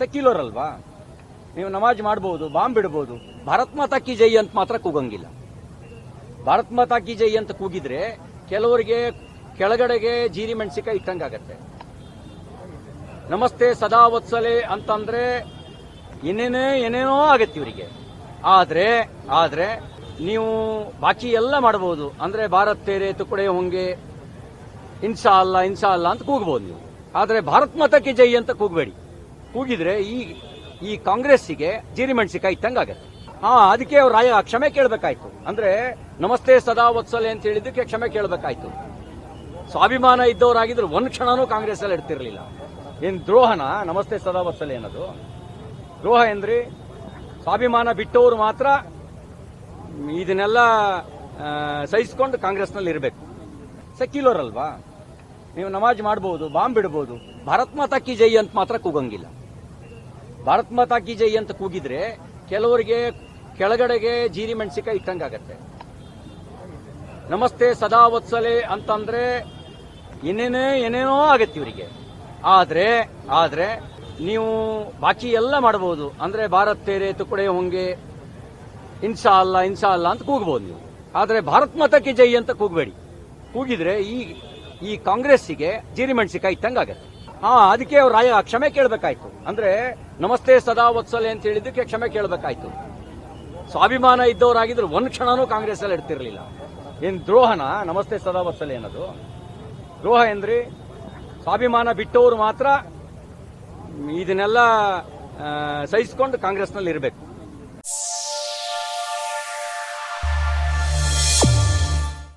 Secular ಅಲ್ವಾ ನೀವು ನಮಾಜ್ ಮಾಡಬಹುದು ಬಾಂಬ್ ಬಿಡಬಹುದು ಭಾರತ್ ಮಾತಾ ಕಿ ಜೈ ಅಂತ ಮಾತ್ರ ಕೂಗಂಗಿಲ್ಲ. ಭಾರತ್ ಮಾತಾ ಕಿ ಜೈ ಅಂತ ಕೂಗಿದ್ರೆ ಕೆಲವರಿಗೆ ಕೆಳಗಡೆಗೆ ಜೀರಿ ಮೆಣಸಿಕಾಯಿ ಇಟ್ಟಂಗಾಗತ್ತೆ. ನಮಸ್ತೆ ಸದಾ ವತ್ಸಲೆ ಅಂತಂದ್ರೆ ಏನೇನೇ, ಏನೇನೋ ಆಗತ್ತೆ ಇವರಿಗೆ. ಆದ್ರೆ ಆದ್ರೆ ನೀವು ಬಾಕಿ ಎಲ್ಲ ಮಾಡಬಹುದು ಅಂದ್ರೆ ಭಾರತ್ ತೇರೆ ತುಕುಡೆ ಹೊಂಗೆ ಇನ್ಸಾ ಅಲ್ಲ ಇನ್ಸಾ ಅಲ್ಲ ಅಂತ ಕೂಗಬಹುದು ನೀವು. ಆದ್ರೆ ಭಾರತ್ ಕಿ ಜೈ ಅಂತ ಕೂಗಬೇಡಿ. ಕೂಗಿದ್ರೆ ಈ ಈ ಕಾಂಗ್ರೆಸ್ಸಿಗೆ ಜೀರಿ ಮೆಣಸಿಕಾಯಿ ಇಟ್ಟಂಗಾಗತ್ತೆ ಹಾ, ಅದಕ್ಕೆ ಅವ್ರು ರಾಯ, ಕ್ಷಮೆ ಕೇಳಬೇಕಾಯ್ತು. ಅಂದ್ರೆ, ನಮಸ್ತೆ ಸದಾ ವತ್ಸಲೆ ಅಂತ ಹೇಳಿದ್ದಕ್ಕೆ ಕ್ಷಮೆ ಕೇಳಬೇಕಾಯ್ತು. ಸ್ವಾಭಿಮಾನ ಇದ್ದವರಾಗಿದ್ರು ಒಂದ್ ಕ್ಷಣನೂ ಕಾಂಗ್ರೆಸ್ ಅಲ್ಲಿ ಇಡ್ತಿರ್ಲಿಲ್ಲ. ಏನ್ ದ್ರೋಹನ? ನಮಸ್ತೆ ಸದಾ ವತ್ಸಲೆ ಅನ್ನೋದು. ದ್ರೋಹ ಎಂದ್ರಿ ಸ್ವಾಭಿಮಾನ ಬಿಟ್ಟವರು ಮಾತ್ರ ಇದನ್ನೆಲ್ಲ ಸಹಿಸಿಕೊಂಡು ಸಹಿಸ್ಕೊಂಡು ಕಾಂಗ್ರೆಸ್ನಲ್ಲಿ ಇರಬೇಕು. ಸೆಕ್ಯುಲರ್ ಅಲ್ವಾ ನೀವು ನಮಾಜ್ ಮಾಡಬಹುದು ಬಾಂಬ್ ಬಿಡಬಹುದು ಭಾರತ್ ಮಾತಾ ಕಿ ಜೈ ಅಂತ ಮಾತ್ರ ಕೂಗಂಗಿಲ್ಲ. ಭಾರತ್ ಮಾತಾ ಕಿ ಜೈ ಅಂತ ಕೂಗಿದ್ರೆ ಕೆಲವರಿಗೆ ಕೆಳಗಡೆಗೆ ಜೀರಿ ಮೆಣಸಿಕಾಯಿ ಇಟ್ಟಂಗಾಗತ್ತೆ. ನಮಸ್ತೆ ಸದಾ ವತ್ಸಲೆ ಅಂತಂದ್ರೆ ಏನೇನೇ, ಏನೇನೋ ಆಗತ್ತೆ ಇವರಿಗೆ. ಆದ್ರೆ ಆದ್ರೆ ನೀವು ಬಾಕಿ ಎಲ್ಲ ಮಾಡಬಹುದು ಅಂದ್ರೆ ಭಾರತ್ ತೇರೆ ತುಕುಡೆ ಹೊಂಗೆ ಇನ್ಸಾ ಅಲ್ಲ ಇನ್ಸಾ ಅಲ್ಲ ಅಂತ ಕೂಗಬಹುದು ನೀವು. ಆದ್ರೆ ಭಾರತ್ ಕಿ ಜೈ ಅಂತ ಕೂಗಬೇಡಿ. ಕೂಗಿದ್ರೆ ಈ ಈ ಕಾಂಗ್ರೆಸ್ಸಿಗೆ ಜೀರಿ ಮೆಣಸಿಕಾಯಿ ಇಟ್ಟಂಗಾಗತ್ತೆ. ಹಾ, ಅದಕ್ಕೆ ಅವ್ರು ರಾಯ, ಕ್ಷಮೆ ಕೇಳಬೇಕಾಯ್ತು. ಅಂದ್ರೆ, ನಮಸ್ತೆ ಸದಾ ವತ್ಸಲೆ ಅಂತ ಹೇಳಿದ್ದಕ್ಕೆ ಕ್ಷಮೆ ಕೇಳಬೇಕಾಯ್ತು. ಸ್ವಾಭಿಮಾನ ಇದ್ದವರಾಗಿದ್ರು ಒಂದ್ ಕ್ಷಣನೂ ಕಾಂಗ್ರೆಸ್ ಅಲ್ಲಿ ಇಡ್ತಿರ್ಲಿಲ್ಲ. ಏನ್ ದ್ರೋಹನ? ನಮಸ್ತೆ ಸದಾ ವತ್ಸಲೆ ಅನ್ನೋದು. ದ್ರೋಹ ಎಂದ್ರಿ ಸ್ವಾಭಿಮಾನ ಬಿಟ್ಟವರು ಮಾತ್ರ ಇದನ್ನೆಲ್ಲ ಸಹಿಸ್ಕೊಂಡು ಕಾಂಗ್ರೆಸ್ನಲ್ಲಿ ಇರಬೇಕು